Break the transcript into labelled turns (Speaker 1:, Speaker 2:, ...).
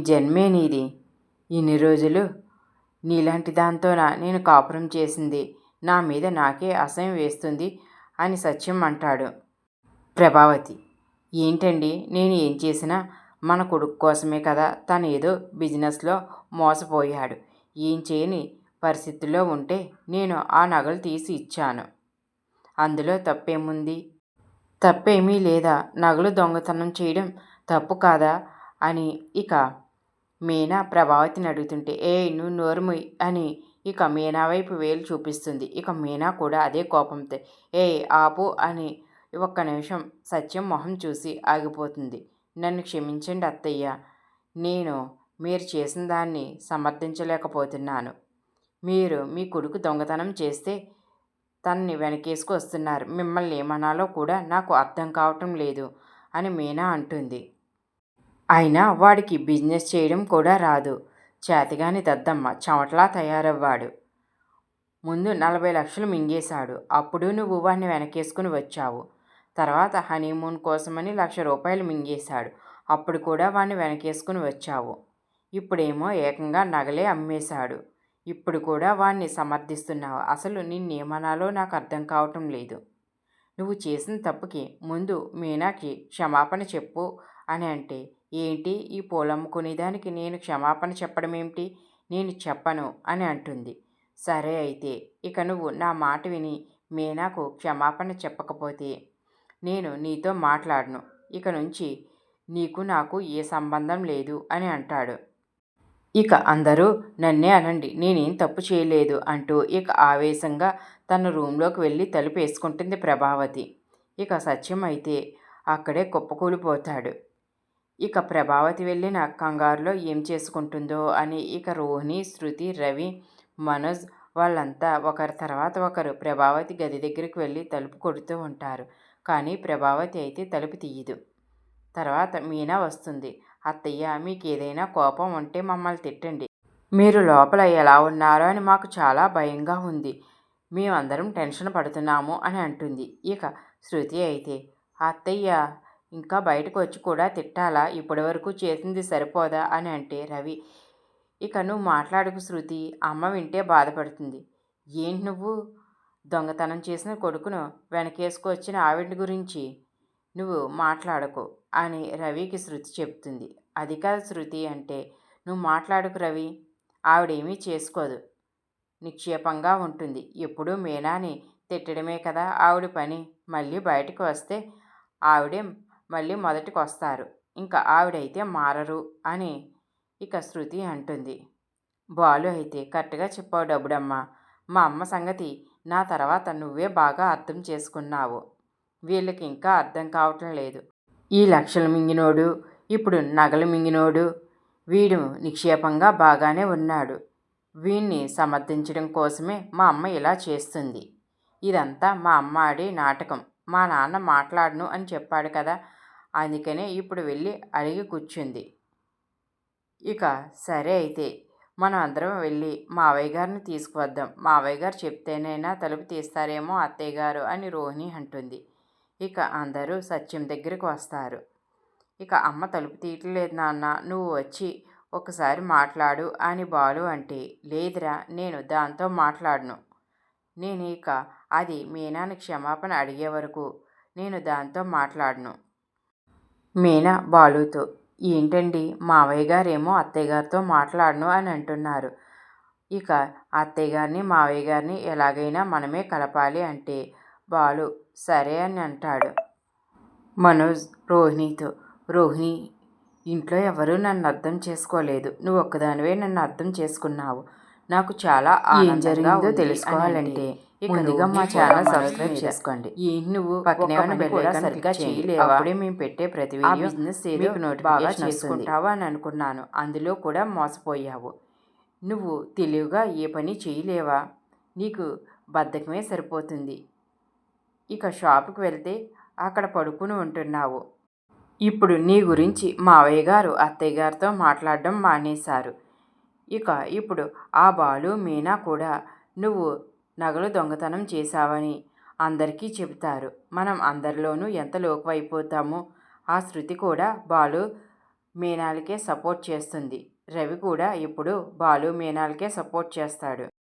Speaker 1: జన్మే నీది. ఇన్ని రోజులు నీలాంటి దాంతోనా నేను కాపురం చేసింది? నా మీద నాకే అసహ్యం వేస్తుంది అని సత్యం అంటాడు ప్రభావతి. ఏంటండి? నేను ఏం చేసినా మన కొడుకు కోసమే కదా? తను ఏదో బిజినెస్లో మోసపోయాడు. ఏం చేయని పరిస్థితుల్లో ఉంటే నేను ఆ నగలు తీసి ఇచ్చాను. అందులో తప్పేముంది? తప్పేమీ లేదా? నగలు దొంగతనం చేయడం తప్పు కాదా? అని ఇక మీనా ప్రభావతిని అడుగుతుంటే ఏ నువ్వు నోరుముయ్ అని ఇక మీనా వైపు వేలు చూపిస్తుంది. ఇక మీనా కూడా అదే కోపంతో ఏ ఆపు అని ఒక్క నిమిషం సత్యం మొహం చూసి ఆగిపోతుంది. నన్ను క్షమించండి అత్తయ్య నేను మీరు చేసిన దాన్ని సమర్థించలేకపోతున్నాను. మీరు మీ కొడుకు దొంగతనం చేస్తే తనని వెనకేసుకు వస్తున్నారు మిమ్మల్ని ఏమనాలో కూడా నాకు అర్థం కావటం లేదు అని మీనా అంటుంది. అయినా వాడికి బిజినెస్ చేయడం కూడా రాదు. చేతగాని దద్దమ్మ చెమటలా తయారవ్వాడు. ముందు నలభై లక్షలు మింగేశాడు. అప్పుడు నువ్వు వాడిని వెనకేసుకుని వచ్చావు. తర్వాత హనీమూన్ కోసమని లక్ష రూపాయలు మింగేశాడు. అప్పుడు కూడా వాడిని వెనకేసుకుని వచ్చావు. ఇప్పుడేమో ఏకంగా నగలే అమ్మేశాడు. ఇప్పుడు కూడా వాణ్ణి సమర్థిస్తున్నావు. అసలు నిన్నేమనాలో నాకు అర్థం కావటం లేదు. నువ్వు చేసిన తప్పుకి ముందు మీనాకి క్షమాపణ చెప్పు అని అంటే ఏంటి ఈ పూలమ్ముకునేదానికి నేను క్షమాపణ చెప్పడం ఏమిటి నేను చెప్పను అని అంటుంది. సరే అయితే ఇక నువ్వు నా మాట విని మీనాకు క్షమాపణ చెప్పకపోతే నేను నీతో మాట్లాడను. ఇక నుంచి నీకు నాకు ఏ సంబంధం లేదు అని అంటాడు. ఇక అందరూ నన్నే అనండి నేనేం తప్పు చేయలేదు అంటూ ఇక ఆవేశంగా తన రూంలోకి వెళ్ళి తలుపు వేసుకుంటుంది ప్రభావతి. ఇక సత్యం అయితే అక్కడే కుప్పకూలిపోతాడు. ఇక ప్రభావతి వెళ్ళిన కంగారులో ఏం చేసుకుంటుందో అని ఇక రోహిణి శృతి రవి మనోజ్ వాళ్ళంతా ఒకరి తర్వాత ఒకరు ప్రభావతి గది దగ్గరికి వెళ్ళి తలుపు కొడుతూ ఉంటారు. కానీ ప్రభావతి అయితే తలుపు తీయదు. తర్వాత మీనా వస్తుంది. అత్తయ్య మీకు ఏదైనా కోపం ఉంటే మమ్మల్ని తిట్టండి. మీరు లోపల ఎలా ఉన్నారో అని మాకు చాలా భయంగా ఉంది. మేమందరం టెన్షన్ పడుతున్నాము అని అంటుంది. ఇక శృతి అయితే అత్తయ్య ఇంకా బయటకు వచ్చి కూడా తిట్టాలా? ఇప్పటి వరకు చేసింది సరిపోదా? అని అంటే రవి. ఇక నువ్వు మాట్లాడుకు శృతి. అమ్మ వింటే బాధపడుతుంది. ఏంటి నువ్వు? దొంగతనం చేసిన కొడుకును వెనకేసుకొచ్చిన ఆవిడ గురించి నువ్వు మాట్లాడకు అని రవికి శృతి చెప్తుంది. అది కాదు శృతి అంటే నువ్వు మాట్లాడుకు రవి. ఆవిడేమీ చేసుకోదు. నిక్షేపంగా ఉంటుంది. ఎప్పుడూ మీనాని తిట్టడమే కదా ఆవిడ పని. మళ్ళీ బయటకు వస్తే ఆవిడే మళ్ళీ మొదటికి వస్తారు ఇంకా ఆవిడైతే మారరు అని ఇక శృతి అంటుంది. బాలు అయితే కరెక్ట్గా చెప్పావు డబ్బుడమ్మ. మా అమ్మ సంగతి నా తర్వాత నువ్వే బాగా అర్థం చేసుకున్నావు. వీళ్ళకి ఇంకా అర్థం కావటం లేదు. ఈ లక్షలు మింగినోడు ఇప్పుడు నగలు మింగినోడు వీడు నిక్షేపంగా బాగానే ఉన్నాడు. వీణ్ణి సమర్థించడం కోసమే మా అమ్మ ఇలా చేస్తుంది. ఇదంతా మా అమ్మ ఆడే నాటకం. మా నాన్న మాట్లాడను అని చెప్పాడు కదా అందుకనే ఇప్పుడు వెళ్ళి అడిగి కూర్చుంది. ఇక సరే అయితే మనం అందరం వెళ్ళి మావయ్య గారిని తీసుకువద్దాం. మావయ్య గారు చెప్తేనైనా తలుపు తీస్తారేమో అత్తయ్య గారు అని రోహిణి అంటుంది. ఇక అందరూ సత్యం దగ్గరికి వస్తారు. ఇక అమ్మ తలుపు తీయట్లేదు నాన్న నువ్వు వచ్చి ఒకసారి మాట్లాడు అని బాలు అంటే లేదురా నేను దాంతో మాట్లాడను. నేను ఇక అది మీనాని క్షమాపణ అడిగే వరకు నేను దాంతో మాట్లాడను. మీనా బాలుతో. ఏంటండి? మావయ్య గారేమో అత్తయ్య గారితో మాట్లాడను అని అంటున్నారు. ఇక అత్తయ్య గారిని మావయ్య గారిని ఎలాగైనా మనమే కలపాలి అంటే. బాలు సరే అని అంటాడు. మనోజ్ రోహిణితో. రోహిణి ఇంట్లో ఎవరూ నన్ను అర్థం చేసుకోలేదు. నువ్వు ఒక్కదానివే నన్ను అర్థం చేసుకున్నావు. నాకు చాలా జరిగిందో తెలుసుకోవాలంటే ముందుగా మా ఛానల్ సబ్స్క్రైబ్ చేసుకోండి. ఏంటి నువ్వు పక్కనే సరిగ్గా చేయలేవు? అప్పుడే మేము పెట్టే ప్రతి వీడియో బిజినెస్ ఏదో బాగా చేసుకుంటావా అని అనుకున్నాను. అందులో కూడా మోసపోయావు. నువ్వు తెలివిగా ఏ పని చేయలేవా? నీకు బద్ధకమే సరిపోతుంది. ఇక షాపుకి వెళ్తే అక్కడ పడుకుని ఉంటున్నావు. ఇప్పుడు నీ గురించి మావయ్య గారు అత్తయ్య గారితో మాట్లాడడం మానేశారు. ఇక ఇప్పుడు ఆ బాలు మీనా కూడా నువ్వు నగలు దొంగతనం చేశావని అందరికీ చెబుతారు. మనం అందరిలోనూ ఎంత లోకువైపోతామో ఆ శృతి కూడా బాలు మీనాలకే సపోర్ట్ చేస్తుంది. రవి కూడా ఇప్పుడు బాలు మీనాలకే సపోర్ట్ చేస్తాడు.